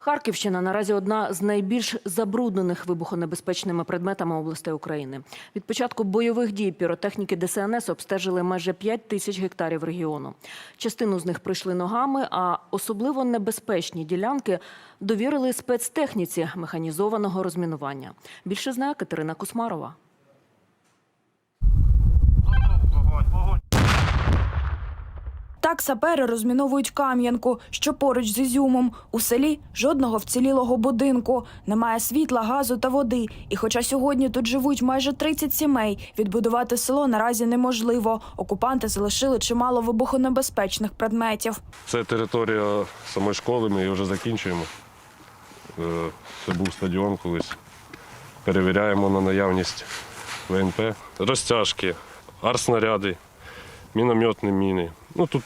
Харківщина наразі одна з найбільш забруднених вибухонебезпечними предметами областей України. Від початку бойових дій піротехніки ДСНС обстежили майже 5 тисяч гектарів регіону. Частину з них пройшли ногами, а особливо небезпечні ділянки довірили спецтехніці механізованого розмінування. Більше знає Катерина Кусмарова. Так сапери розміновують Кам'янку, що поруч з Ізюмом. У селі жодного вцілілого будинку, немає світла, газу та води. І хоча сьогодні тут живуть майже 30 сімей, відбудувати село наразі неможливо. Окупанти залишили чимало вибухонебезпечних предметів. Це територія самої школи, ми її вже закінчуємо. Е, Це був стадіон колись. Перевіряємо на наявність ВНП, розтяжки, арснаряди, мінометні міни. Ну тут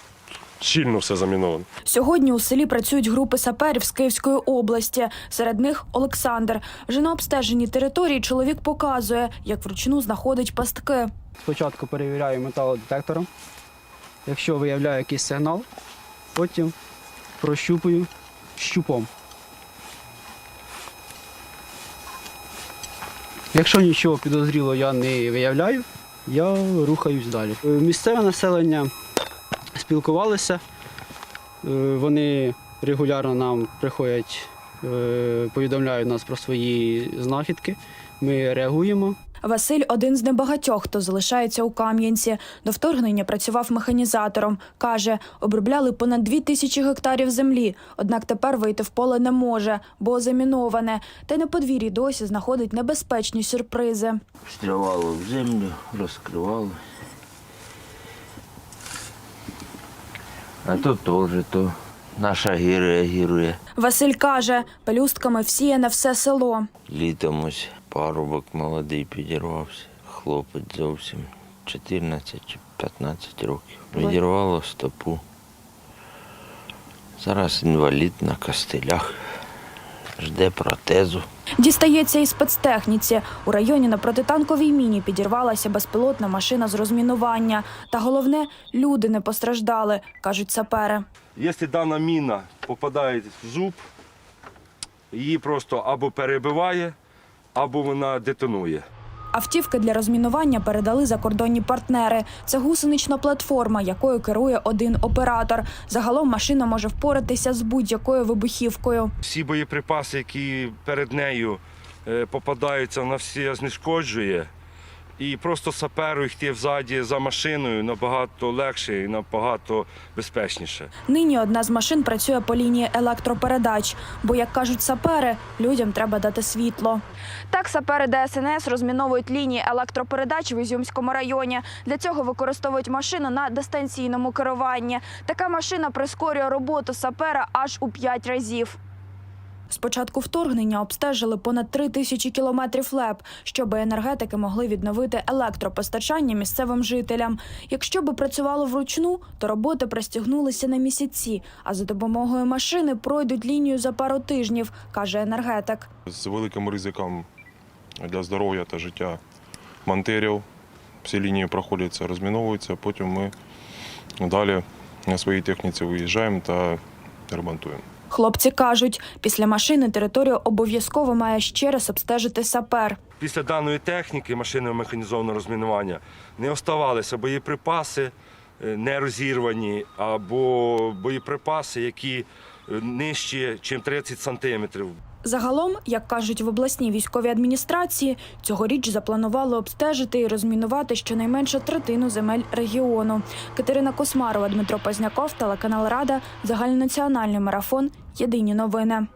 щільно все заміновано. Сьогодні у селі працюють групи саперів з Київської області. Серед них Олександр. Вже на обстеженій території чоловік показує, як вручну знаходить пастки. Спочатку перевіряю металодетектором. Якщо виявляю якийсь сигнал, потім прощупую щупом. Якщо нічого підозрілого я не виявляю, я рухаюсь далі. Місцеве населення спілкувалися, Е, вони регулярно нам приходять, е, повідомляють нас про свої знахідки. Ми реагуємо. Василь один з небагатьох, хто залишається у Кам'янці. До вторгнення працював механізатором. Каже, обробляли понад дві тисячі гектарів землі. Однак тепер вийти в поле не може, бо заміноване. Та й на подвір'ї досі знаходить небезпечні сюрпризи. Встрявало в землю, розкривало. А то теж то наша гі гірує. Василь каже, пелюстками всіяне все село. Літом ось парубок молодий підірвався. Хлопець зовсім 14 чи 15 років. Відірвало стопу. Зараз інвалід на костилях. Жде протезу. Дістається і спецтехніці. У районі на протитанковій міні підірвалася безпілотна машина з розмінування. Та головне, люди не постраждали, кажуть сапери. Якщо дана міна попадає в зуб, її просто або перебиває, або вона детонує. Автівки для розмінування передали закордонні партнери. Це гусенична платформа, якою керує один оператор. Загалом машина може впоратися з будь-якою вибухівкою. Всі боєприпаси, які перед нею е, попадаються, вона всі знешкоджує. І просто саперу йти взаді за машиною набагато легше і набагато безпечніше. Нині одна з машин працює по лінії електропередач, бо, як кажуть сапери, людям треба дати світло. Так сапери ДСНС розміновують лінії електропередач в Ізюмському районі. Для цього використовують машину на дистанційному керуванні. Така машина прискорює роботу сапера аж у п'ять разів. З початку вторгнення обстежили понад три тисячі кілометрів ЛЕП, щоб енергетики могли відновити електропостачання місцевим жителям. Якщо би працювало вручну, то роботи пристігнулися на місяці, а за допомогою машини пройдуть лінію за пару тижнів, каже енергетик. З великим ризиком для здоров'я та життя монтерів. Всі лінії проходяться, розміновуються, потім ми далі на своїй техніці виїжджаємо та ремонтуємо. Хлопці кажуть, після машини територію обов'язково має ще раз обстежити сапер. Після даної техніки машинного механізованого розмінування не оставалися боєприпаси е, не розірвані або боєприпаси, які е, нижчі, ніж 30 сантиметрів. Загалом, як кажуть в обласній військовій адміністрації, цьогоріч запланували обстежити і розмінувати щонайменше третину земель регіону. Катерина Космарова, Дмитро Позняков, телеканал Рада, загальнонаціональний марафон. Єдині новини.